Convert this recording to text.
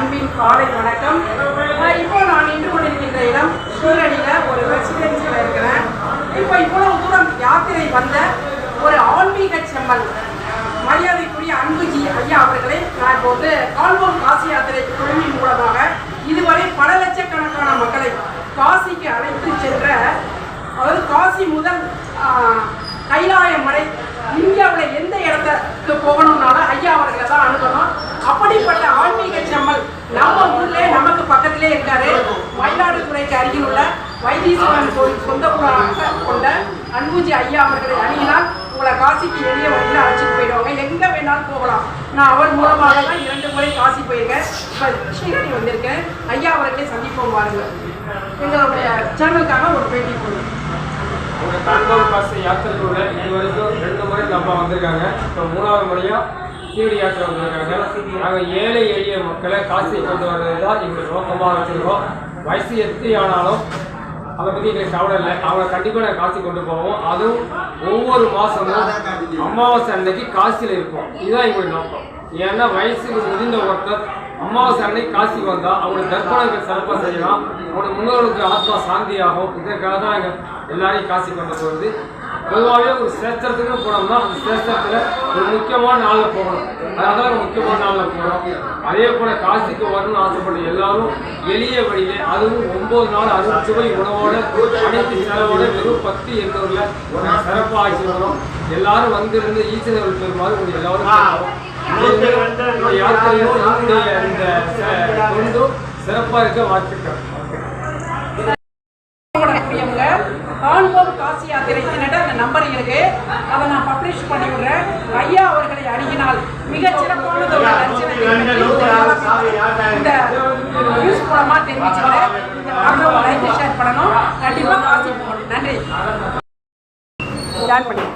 அன்பின் காலை வணக்கம். இப்போ நான் நின்று கொண்டிருக்கின்ற இடம் ஸ்ரீரடியில் ஒரு ரெசிடென்சியில் இருக்கிறேன். இப்போ இவ்வளவு தூரம் யாத்திரை வந்த ஒரு ஆன்மீக செம்மல் மரியாதைக்குரிய அன்புஜி ஐயா அவர்களை நான் இப்போ வந்து கால்வோம் காசி யாத்திரை குழுவின் மூலமாக இதுவரை பல லட்சக்கணக்கான மக்களை காசிக்கு அழைத்து சென்ற அதாவது காசி முதல் கைலாயம் வரை இந்தியாவில் எந்த இடத்துக்கு போகணும்னாலும் ஐயா அவர்களை தான் அணுகணும். அப்படிப்பட்ட நம்ம ஊர்ல நமக்கு பக்கத்திலே இருக்காரு மயிலாடுதுறைக்கு அருகில் உள்ள வைத்தீஸ்வரன் கோயில் சொந்த கொண்ட அன்புஜி ஐயா அவர்களை அணுகினால் உங்களை காசிக்கு எளிய வழியில் அழைச்சிட்டு போயிடுவாங்க. எங்க வேணாலும் போகலாம். நான் அவர் மூலமாக தான் இரண்டு முறை காசி போயிருக்கேன். இப்போ கிருஷ்ணகிரி வந்திருக்கேன். ஐயா அவர்களே சந்திப்போம் பாருங்கள் எங்களுடைய சேனலுக்காக ஒரு பேட்டி கொடுங்க உங்கள் தங்கோல் பஸ் யாத்திரைக்குள்ள இது வரைக்கும் ரெண்டு முறை நம்ம வந்திருக்காங்க. இப்போ மூணாவது முறையும் சீடி யாத்திரை வந்திருக்காங்க நாங்கள் ஏழை எளிய மக்களை காசி கொண்டு வர்றது தான் எங்களுக்கு நோக்கமாக வச்சுருக்கோம் வயசு எத்தி ஆனாலும் அதை பற்றி எங்களுக்கு கவலை இல்லை. அவங்களை கண்டிப்பாக நாங்கள் காசி கொண்டு போவோம். அதுவும் ஒவ்வொரு மாதமும் அமாவாசை அன்னைக்கு காசியில் இருப்போம். இதுதான் எங்களுடைய நோக்கம். ஏன்னா வயசுக்கு முதிர்ந்த ஒருத்தர் அமாவாசை அன்னைக்கு காசி வந்தால் அவங்களுக்கு தர்ப்பணங்கள் சிறப்பாக செய்யலாம். அவங்களோட முன்னோர்களுக்கு ஆத்மா சாந்தியாகும். இதற்காக தான் எங்கள் எல்லாரையும் காசி கொண்டு போகிறது பொதுவாகவே ஒரு சேஸ்திரத்துக்கு போனோம்னா அந்த சேஸ்திரத்தில் ஒரு முக்கியமான நாளில் போகணும். அதனால ஒரு முக்கியமான நாளில் போகிறோம் அதே போல் காசிக்கு வரணும்னு ஆசைப்பட்ட எல்லாரும் எளிய வழியிலே அதுவும் ஒன்பது நாள் அறுசுவை உணவோட அனைத்து செலவோட வெறும் பத்து எண்ணூரில் சிறப்பாக ஆட்சி வரும் எல்லாரும் வந்திருந்து ஈஸ்வரர்கள் பெருமாறு உங்களுக்கு எல்லாரும் யாத்திரையும் இந்த தொண்டும் சிறப்பாக இருக்க வாழ்த்துக்கள். கூடியவங்க காண்போம் காசி யாத்திரை தினட்ட அந்த நம்பர் இருக்கு. அதை நான் பப்ளிஷ் பண்ணி விடுறேன் ஐயா அவர்களை அணுகினால் மிக சிறப்பானது ஒரு இந்த நியூஸ் மூலமா தெரிவிச்சுக்கிறேன். அவங்க லைக் ஷேர் பண்ணணும். கண்டிப்பாக காசி போகணும். நன்றி. ஜாயின் பண்ணி